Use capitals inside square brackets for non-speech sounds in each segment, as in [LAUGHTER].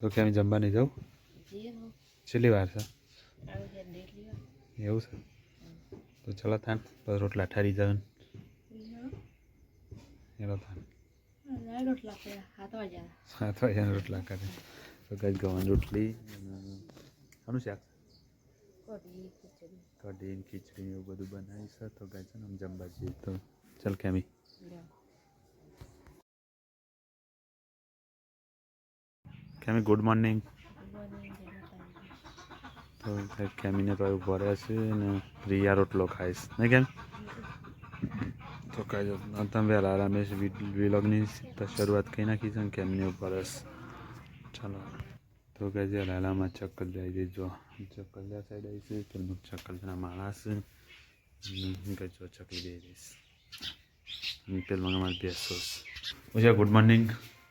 તો કે જમવા નહીં જાઉં? છેલ્લી વાર છે? એવું છે? તો ચલો થાન પછી રોટલા ઠારી જાવ એનો થાન સાત વાગ્યાના રોટલા કરે. તો ગજ ગવાની રોટલી આનું શાક? કઢી ખીચડી એવું બધું બનાવી છે તો ને, આમ જમવા જઈએ તો. ચાલ કેમી કેમી ગુડ મોર્નિંગ. તો કેમીને તો એવું ભરે છે ને રિયા રોટલો ખાઈશ. નહીં કેમ? તો કાંઈ તમે વહેલા રમેશ વિલોગની શરૂઆત કહી નાખી છે ને કેમને ઉપર ચાલો. તો કહે છે લાલામાં ચક્કર જાય છે જો. ચક્કલિયા સાઈડ આવી છે પેલું ચક્કલિયાના માણસ કે જો ચકલી દઈ દઈશ. અને પેલું અમારે બેસો ઓછા ગુડ મોર્નિંગ.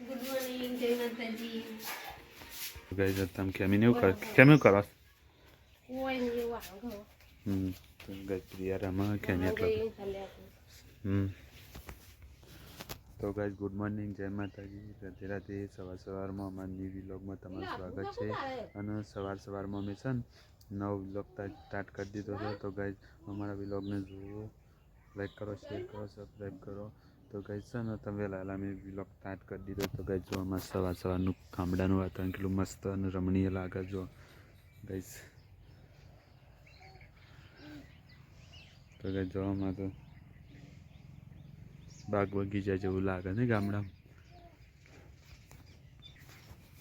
ગુડ મોર્નિંગ જય માતાજી ગઈ છે તમે કેમીને એવું કર કેમ કરો હમ તો ગઈ પ્રિયા રમા કેમી એટલો હમ તો ગાઈઝ ગુડ મોર્નિંગ જય માતાજી રાધે રાધે સવાર સવારમાં અમારા ન્યૂ વ્લોગમાં તમારું સ્વાગત છે અને સવાર સવારમાં અમે છે ને નવ વ્લોગ સ્ટાર્ટ કરી દીધો છે તો ગાઈઝ અમારા વ્લોગને જુઓ લાઈક કરો શેર કરો સબસ્ક્રાઈબ કરો તો ગઈ છે ને, તમે વહેલા મેં બ્લોક સ્ટાર્ટ કરી દીધો તો ગઈ જો આમાં સવાર સવારનું ગામડાનું વાતાવરણ કેટલું મસ્ત અને રમણીય લાગે જો. છે તો ગાઈઝ જોવામાં તો બાગ બગીચા જેવું લાગે ને ગામડામાં.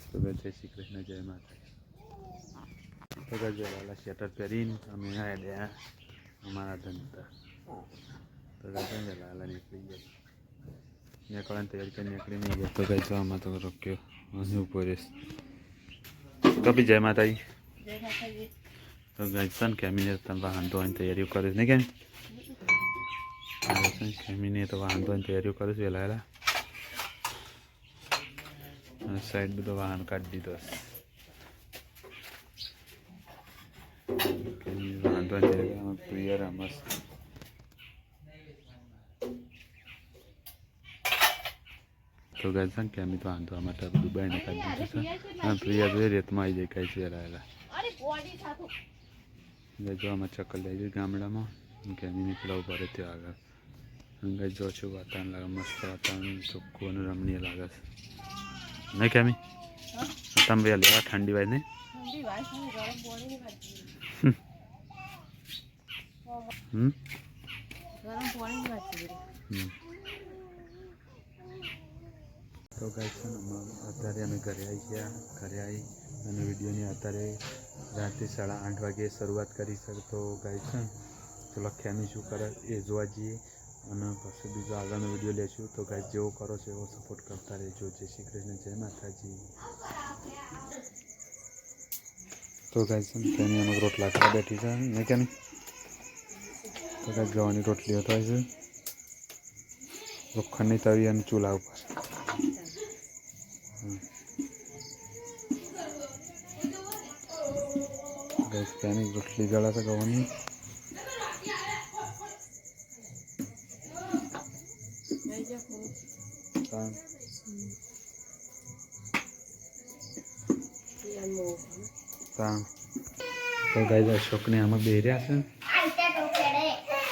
તો કે જય શ્રી કૃષ્ણ, જય માતા તો કે જો લાલા શેટર પહેરીને અમે આવ્યા અમારા ધંધા. તો કે લાલા નીકળી ગયા. નીકળવાની તૈયારી કરી નીકળી નહીં ગયા તો કઈ જવામાં તો રોક્યો અને ઉપર કપી જય માતાજી તો ગઈ છે ને કેમીને તમે વાહન ધોવાની તૈયારીઓ કરે છે ને કેમ કેમીને તો વાહન ધોવાની તૈયારીઓ કરે છે વહેલા વહેલા સાઈડ બધો વાહન કાઢી દીધો તૈયારી પ્રિય રમસ તો ગાય ને કેમી તો ધોવા માટે બધું બહેને કાઢી દીધું અને પ્રિયા જોઈએ રેતમાં આવી જાય કાંઈ ગઈ જો આમાં ચક્કર લઈ જઈએ ગામડામાં. કેમી નીકળવા પડે ત્યાં આગળ. ગઈ જો છું વાતાવરણ લાગે મસ્ત વાતાવરણ ચોખ્ખું અને રમણીય લાગે છે. નહીં કેમી તમે ભાઈ લેવા ઠંડી વાય નહીં? હમ. ગરમ હમ. તો ગાય છે અત્યારે અમે ઘરે આવી ગયા. ઘરે આવી અને વિડીયોની અત્યારે રાતે સાડા આઠ વાગે શરૂઆત કરી છે. તો ગાય છે ને લખ્યાની શું કરે એ જોવા જઈએ અને પછી બીજો આગળનો વીડિયો લેશું. તો ગાય જેવો કરો છો એવો સપોર્ટ કરતા રહેજો. જય શ્રી કૃષ્ણ, જય માતાજી. તો ગાય છે ને, તેની અમુક રોટલા ખાવા બેઠી છે. ને કેમ તો ગાય ગવાની રોટલીઓ થાય છે. લોખંડની તવી અને ચૂલા ઉપર. ગેસ પેની રોટલી ગળા તો ગવાની લઈ જા હું તાણ યાર મો તાણ તો ગાઈ અશોકને આમાં બેર્યા છે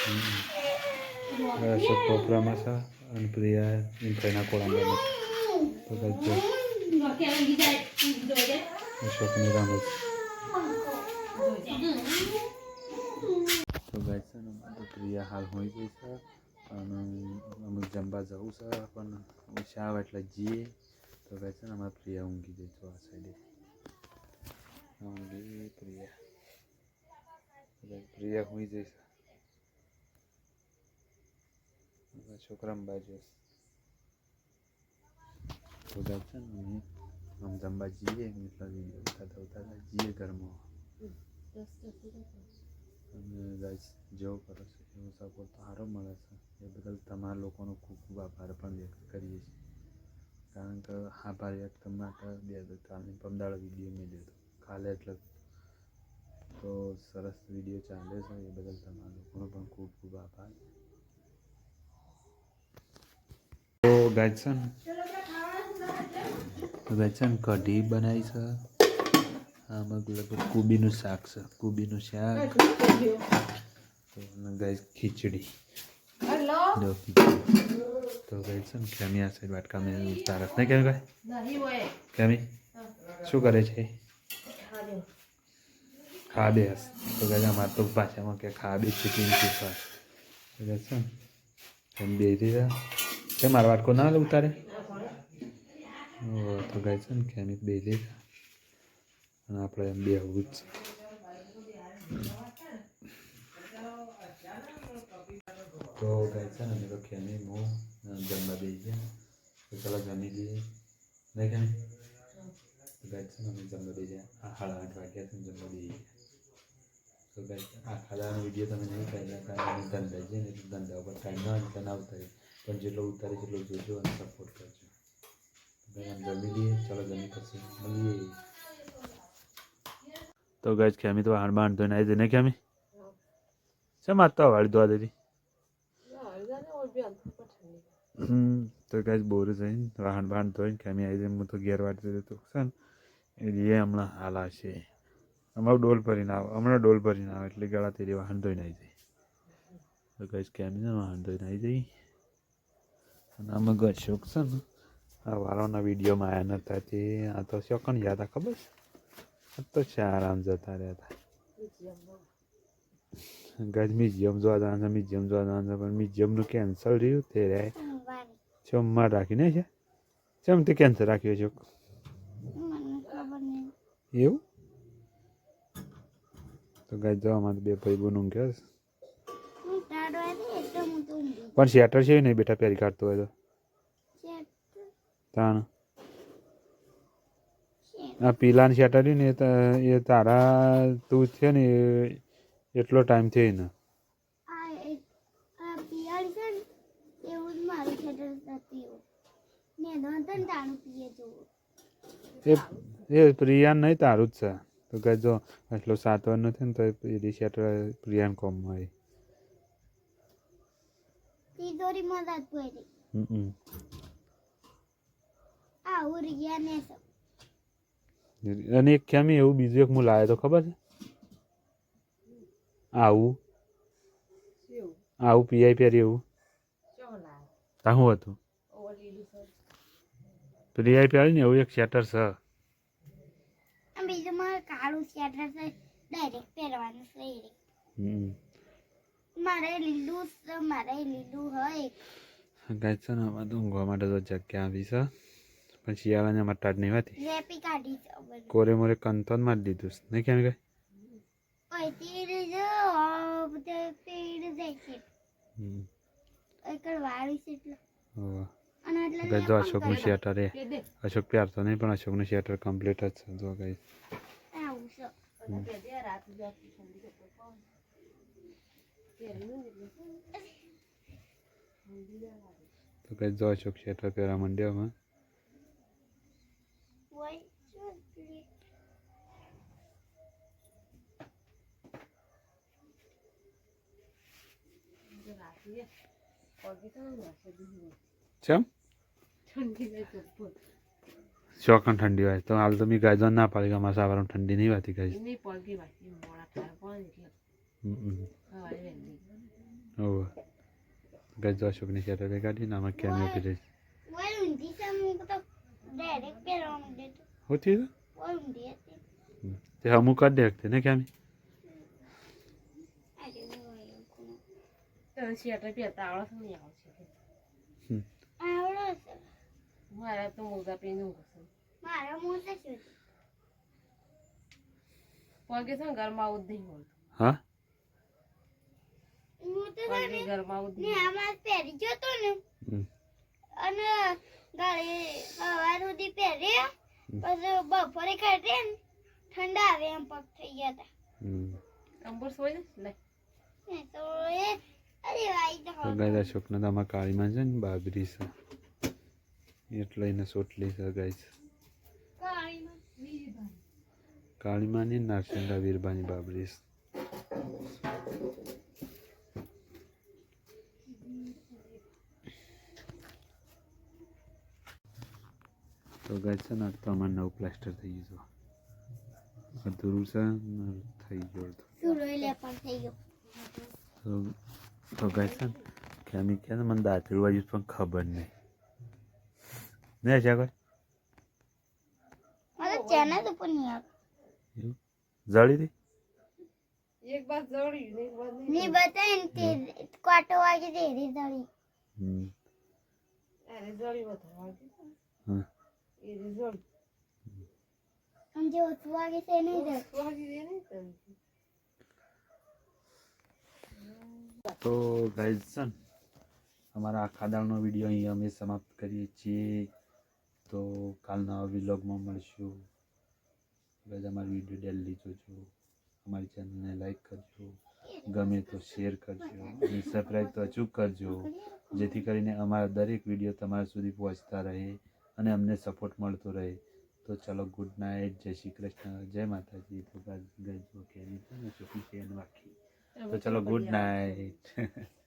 હમ. અશોક કોપરામાં છે અને પ્રિયા ઇન્ફ્રાના કોળામાં તો ગાઈ જો અશોકની રામ તો ગાઈ છે ને પ્રિયા હાલ હોઈ ગઈ છે. અને અમે જમવા જવું છે, પણ શા આવે એટલે જઈએ. તો ગાઈ છે ને, અમારા પ્રિયા ઊંઘી ગઈ છો આ સાઈડે ઊંઘી પ્રિયા. પ્રિયા હોઈ જઈશ છોકરા બાજુ તો છે ને આમ જમવા જઈએ એટલે ઉતારતા ઉતારતા જઈએ ઘરમાં. અને જેવો કરો છો, એવો સપોર્ટ સારો મળે છે. એ બદલ તમારા લોકોનો ખૂબ ખૂબ આભાર પણ વ્યક્ત કરીએ છીએ. કારણ કે આભાર વ્યક્ત માટે બે કાલે પમદાળો વીડિયો મેળ્યો હતો કાલે એટલે તો સરસ વીડિયો ચાલે છે, એ બદલ તમારા લોકોનો પણ ખૂબ ખૂબ આભાર. તો ગાઈડ છે ને તો ગાય છે ને કઢી બનાવી છે. આમાં લગભગ કોબીનું શાક છે. કોબીનું શાક. તો ગાય ખીચડી. તો ગાય છે ને કેમી આ સાઈડ વાટકામાં તારસ નહીં કેમ ગાય કેમી શું કરે છે? ખાબે હસ. તો ગાય અમારે તો ભાષામાં કે ખા બે છે કેમ છે ને કેમ બે રીતે મારા વાટકો ના લે ઉતારે? તો ગાય છે ને કેમી બે રહ્યા અને આપણે એમ બે આવું જ તો ગાય છે ને અમે તો કેમી હું જમવા દઈ ગયા. તો ચાલો જમી દઈએ નહીં કેમી ગાય છે ને અમે જમવા દઈ ગયા. આ સાડા આઠ વાગ્યા છે જમવા દઈ ગયા. તો ગાય આ ખાડાનો વીડિયો તમે નહીં કર્યા કારણ અમે ધંધા જઈએ ને ધંધા ઉપર ટાઈમ ના હોય તો ઉતારી પણ જેટલો ઉતારે જેટલો જોજો અને સપોર્ટ કરજો. તો ગાય ખેમી તો હાણ બાણ ધોઈને આવી ને ખેમી? શેમ આજ તો વાળી ધોવા હમ, તો ગાય બોર જઈને વાહન બાણ ધોઈને ખેમી આવી જાય હું તો ઘેર વાળી દીધું તો છે એ હમણાં હાલ આવશે. અમારું ડોલ ભરીને આવે, હમણાં ડોલ ભરીને આવે, એટલે ગળા તેરી વાહન ધોઈને આવી જાય તો ગાય ખેમી ને, વાહન ધોઈને આવી જઈ અને આમાં ગશોક છે ને? આ વાળાના વિડીયોમાં આવ્યા નતા તે આ તો શોકણ યાદ આ ખબર છે? આ તો છે આરામ જતા રહ્યા હતા ગજ મ્યુઝિયમ જોવા જવાનું છે મ્યુઝિયમ જોવા જવાનું છે પણ મ્યુઝિયમનું કેન્સલ રહ્યું તે રહે સોમવાર રાખીને છે? ચમ તે કેન્સલ રાખ્યો છે? એવું? તો ગાય જવા માટે બે ભાઈ તો ઊંઘી પણ શેટર છે નહીં બેટા પહેરી કાઢતો હોય તો. છે આ પીલાની શેટાડી ને એ તારા તું છે ને એટલો ટાઈમ થયો ને એ એ પ્રિયાન નહીં તારું જ છે. તો કહે જો એટલો સાત વાર નથી ને તો એ શેટર પ્રિયાન કોમમાં હોય. તિજોરી મદદ હમ હમ. આ ઉરી ને અને એક કેમ એવું બીજું એક હું લાવ્યો તો ખબર છે? આવું. આવું પીઆઈ પહેરી એવું. ચો લાવ તા શું હતું? પીઆઈ પહેરી ને એવું એક શેટર છે. બીજું મારે કાળું સ્વેટર છે ડાયરેક્ટ પહેરવાનું છે મારે લીલું મારે લીલું હોય. ગાય છે ને આમાં તો ઊંઘવા માટે તો જગ્યા આવી છે. પણ શિયાળાને અમારે ટાટ નહીં હોતી. રેપી કાઢી છે બધું કોરે મોરે કંતોન મારી દીધું. નહીં કેમ ઓય જો અશોકનું શેટર એ. કે અશોક પહેરતો નહીં પણ અશોકનું શેટર કમ્પ્લીટ જ છે જો કે તો તો ગાય જો અશોક શેટર પહેરવા માંડ્યો અમે ઓય શું છે? તો રાતે પગે તો નાશે દીધી ચમ? ને ચોકન ઠંડી હોય તો હાલ તો મેં ગાય ના પાડી કે અમારા સાવારમાં ઠંડી નહીં હોતી ગાય. એની પગે વાંચી મોડા થાય પણ એટલે. સવારે વહેલી હોવે ગાય જો અશોકની શેટર એ કાઢીને આમાં કેમિયો પીરે ઓય ઊંધી છે હું તો ડાયરેક્ટ પહેરવાનું દેતો હોતી ઓય ઊંધી હતી તે અમુક જ દેખતે ને કેમી અરે ઓય કોણ તને શેટર પહેરતા આવડે છે નહીં આવશે આવડે છે મારા તો મોજા પહેરીને છે મારા મોટા છે પગે છે ઘરમાં આવું નહીં હોતું હા? હું તો છે ઘરમાં આવું ને આમાં પહેરી ગયો તો ને અને ગાડી સવાર સુધી પહેર્યા પછી બપોરે કાઢે ને ઠંડા આવે એમ પગ થઈ ગયા હતા. સોય ને? ને તો એ ગાય અશોકના કાળીમાં છે ને બાબરી છે. એટલે એને સોટલી છે. કાળીમાની કાળીમાં ની નરસિંહા વીરબાની બાબરી છે. તો ગાય છે ને તો અમારે નવું પ્લાસ્ટર થઈ ગયું છે. અધૂરું છે થઈ ગયું હતું સુરોય થઈ ગયો. તો તો ગાય છે ને કેમી કે મને દાંતરું વાગ્યું પણ ખબર નહીં. ને છે કોઈ? મને ચેનલ ઉપર નહીં આવે જળી હતી? એક બાદ જળ્યું ને એક બાદ નહીં બતાય ને તે કાંટો વાગે તે રી દળી હમ. અરે જળ્યું વધારે વાગ્યું હા. એ રે જળ્યું જે ઓછું વાગે તે નહીં દળ વાગી દે નહીં તને તો ગાઈઝન અમારા આ ખાદાળનો વીડિયો અહીં અમે સમાપ્ત કરીએ છીએ. તો કાલના વિલોગમાં મળશું. બધા અમારી વીડિયો ડેલી જોજો. અમારી ચેનલને લાઈક કરજો. ગમે તો શેર કરજો. અને સબસ્ક્રાઈબ તો અચૂક કરજો. જેથી કરીને અમારા દરેક વીડિયો તમારા સુધી પહોંચતા રહે અને અમને સપોર્ટ મળતો રહે. તો ચલો ગુડ નાઇટ જય શ્રી કૃષ્ણ. જય માતાજી. તો ગાઈઝ ગઈ જો કે ચોપી છે વાકી તો ચલો ગુડ નાઇટ. [LAUGHS]